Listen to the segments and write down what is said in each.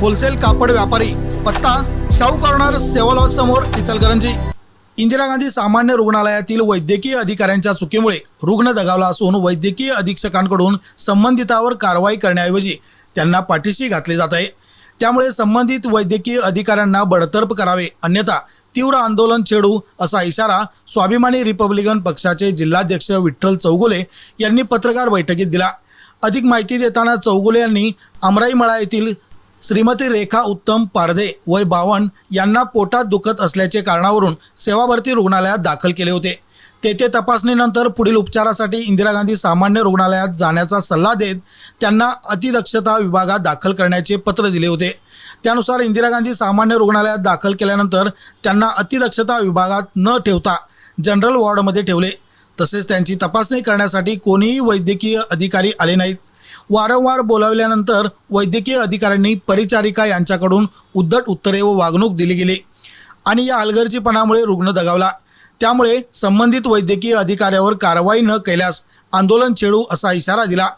Wholesale कापड व्यापारी पत्ता शाहू कॉर्नर सेवा समोर इचलकरंजी. इंदिरा गांधी सामान्य रुग्णालयातील वैद्यकीय अधिकाऱ्यांच्या चुकीमुळे रुग्ण दगावला असून वैद्यकीय अधीक्षकांकडून संबंधितावर कारवाई करण्याऐवजी त्यांना पाठीशी घातले जात आहे. त्यामुळे संबंधित वैद्यकीय अधिकाऱ्यांना बडतर्फ करावे अन्यथा तीव्र आंदोलन छेडू असा इशारा स्वाभिमानी रिपब्लिकन पक्षाचे जिल्हाध्यक्ष विठ्ठल चौगुले यांनी पत्रकार बैठकीत दिला. अधिक माहिती देताना चौगुले यांनी अमराईमळा येथील श्रीमती रेखा उत्तम पारधे वय बावन्न यांना पोटात दुखत असल्याचे कारणावरून सेवाभरती रुग्णालयात दाखल केले होते. तेथे तपासणीनंतर पुढील उपचारासाठी इंदिरा गांधी सामान्य रुग्णालयात जाण्याचा सल्ला देत त्यांना अतिदक्षता विभागात दाखल करण्याचे पत्र दिले होते. त्यानुसार इंदिरा गांधी सामान्य रुग्णालयात दाखल केल्यानंतर त्यांना अतिदक्षता विभागात न ठेवता जनरल वॉर्डमध्ये ठेवले. तसेच त्यांची तपासणी करण्यासाठी कोणीही वैद्यकीय अधिकारी आले नाहीत. वारंवार बोलावल्यानंतर वैद्यकीय अधिकाऱ्यांनी परिचारिका यांच्याकडून उद्धट उत्तरे व वागणूक दिली गेली आणि या हलगर्जीपणामुळे रुग्ण दगावला. त्यामुळे संबंधित वैद्यकीय अधिकाऱ्यावर कारवाई न केल्यास आंदोलन छेडू असा इशारा दिला.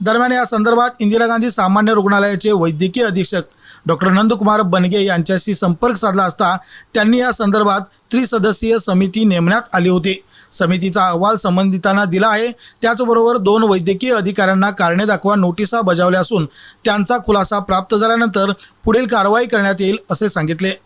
दरम्यान या संदर्भात इंदिरा गांधी सामान्य रुग्णालयाचे वैद्यकीय अधीक्षक डॉक्टर नंदकुमार बनगे यांच्याशी संपर्क साधला असता त्यांनी या संदर्भात त्रिसदस्यीय समिती नेमण्यात आली होती. समितीचा अहवाल संबंधितांना दिला आहे. त्याचबरोबर दोन वैद्यकीय अधिकाऱ्यांना कारणे दाखवा नोटिसा बजावल्या असून त्यांचा खुलासा प्राप्त झाल्यानंतर पुढील कारवाई करण्यात येईल असे सांगितले.